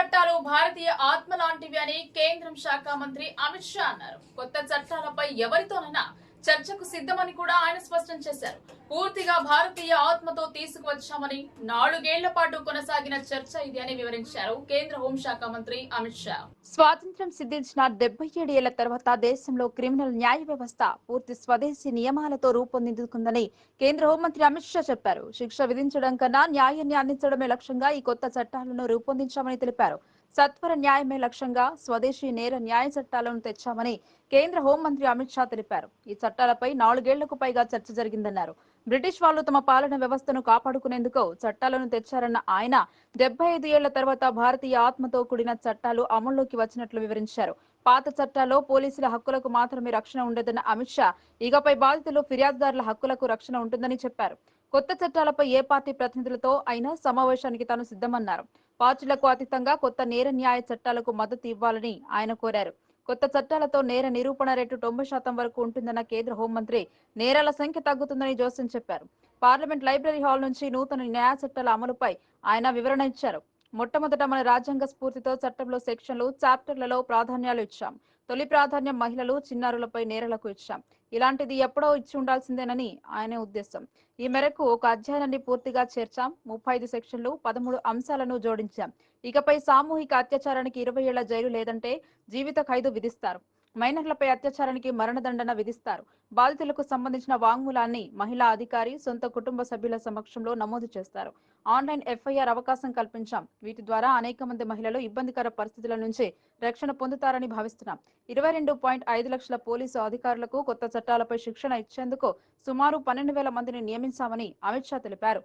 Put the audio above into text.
చట్టాలు భారతీయ ఆత్మ లాంటివి అని కేంద్రం శాఖ మంత్రి అమిత్ షా అన్నారు. కొత్త చట్టాలపై ఎవరితోనైనా చర్చకు సిద్ధమని కూడా ఆయన స్పష్టం చేశారు. పూర్తిగా భారతీయ ఆత్మతో తీసుకువచ్చామని నాలుగేళ్ళ పాటు కొనసాగిన చర్చ ఇది అని వివరించారు కేంద్ర హోంశాఖ మంత్రి అమిత్ షా. స్వాతంత్ర్యం సిద్ధించిన డెబ్బై ఏడు ఏళ్ళ తర్వాత దేశంలో క్రిమినల్ న్యాయ వ్యవస్థ పూర్తి స్వదేశీ నియమాలతో రూపొందించుకుందని కేంద్ర హోంమంత్రి అమిత్ షా చెప్పారు. శిక్ష విధించడం కన్నా న్యాయాన్ని అందించడమే లక్ష్యంగా ఈ కొత్త చట్టాలను రూపొందించామని తెలిపారు. సత్వర న్యాయమే లక్ష్యంగా స్వదేశీ నేర న్యాయ చట్టాలను తెచ్చామని కేంద్ర హోంమంత్రి అమిత్ షా తెలిపారు. ఈ చట్టాలపై నాలుగేళ్ళకు పైగా చర్చ జరిగిందన్నారు. బ్రిటిష్ వాళ్ళు తమ పాలన వ్యవస్థను కాపాడుకునేందుకు చట్టాలను తెచ్చారన్న ఆయన డెబ్బై ఐదు ఏళ్ళ తర్వాత భారతీయ ఆత్మతో కూడిన చట్టాలు అమల్లోకి వచ్చినట్లు వివరించారు. పాత చట్టాల్లో పోలీసుల హక్కులకు మాత్రమే రక్షణ ఉండదన్న అమిత్ షా ఇకపై బాధితులు ఫిర్యాదుదారుల హక్కులకు రక్షణ ఉంటుందని చెప్పారు. కొత్త చట్టాలపై ఏ పార్టీ ప్రతినిధులతో అయినా సమావేశానికి తాను సిద్ధమన్నారు. పార్టీలకు అతీతంగా కొత్త నేర న్యాయ చట్టాలకు మద్దతు ఇవ్వాలని ఆయన కోరారు. కొత్త చట్టాలతో నేర నిరూపణ రేటు తొంభై శాతం వరకు ఉంటుందన్న కేంద్ర హోంమంత్రి నేరాల సంఖ్య తగ్గుతుందని జోసెన్ చెప్పారు. పార్లమెంట్ లైబ్రరీ హాల్ నుంచి నూతన న్యాయ చట్టాల అమలుపై ఆయన వివరణ ఇచ్చారు. మొట్టమొదట మన రాజ్యాంగ స్ఫూర్తితో చట్టంలో సెక్షన్లు చాప్టర్లలో ప్రాధాన్యాలు ఇచ్చాం. తొలి ప్రాధాన్యం మహిళలు చిన్నారులపై నేరలకు ఇచ్చాం. ఇలాంటిది ఎప్పుడో ఇచ్చి ఉండాల్సిందేనని ఆయన ఉద్దేశం. ఈ మేరకు ఒక అధ్యయనాన్ని పూర్తిగా చేర్చాం. ముప్పై ఐదు సెక్షన్లు పదమూడు అంశాలను జోడించాం. ఇకపై సామూహిక అత్యాచారానికి ఇరవై ఏళ్ళ జైలు లేదంటే జీవిత ఖైదు విధిస్తారు. మైనర్లపై అత్యాచారానికి మరణదండన విధిస్తారు. బాధితులకు సంబంధించిన వాంగ్మూలాన్ని మహిళా అధికారి సొంత కుటుంబ సభ్యుల సమక్షంలో నమోదు చేస్తారు. ఆన్లైన్ ఎఫ్ఐఆర్ అవకాశం కల్పించాం. వీటి ద్వారా అనేక మంది మహిళలు ఇబ్బందికర పరిస్థితుల నుంచి రక్షణ పొందుతారని భావిస్తున్నాం. ఇరవై రెండు పాయింట్ ఐదు లక్షల పోలీసు అధికారులకు కొత్త చట్టాలపై శిక్షణ ఇచ్చేందుకు సుమారు పన్నెండు వేల మందిని నియమించామని అమిత్ షా తెలిపారు.